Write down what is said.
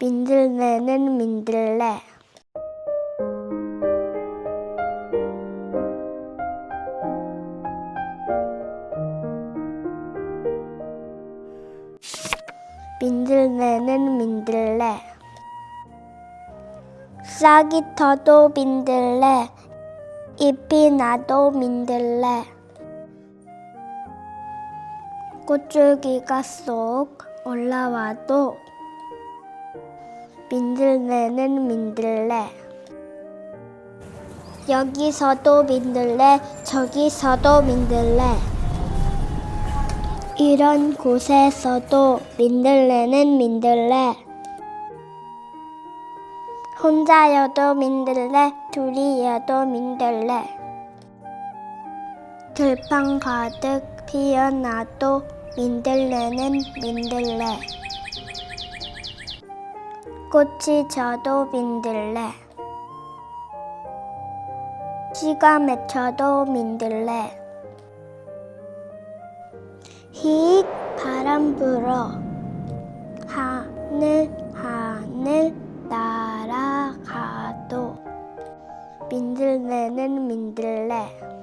민들레는 민들레. 민들레는 민들레. 싹이 터도 민들레. 잎이 나도 민들레. 꽃줄기가 쏙 올라와도 민들레는 민들레. 여기서도 민들레, 저기서도 민들레. 이런 곳에서도 민들레는 민들레. 혼자여도 민들레, 둘이여도 민들레. 들판 가득 피어나도 민들레는 민들레. 꽃이 져도 민들레. 씨가 맺혀도 민들레. 휙 바람 불어 하늘 하늘 날아가도 민들레는 민들레.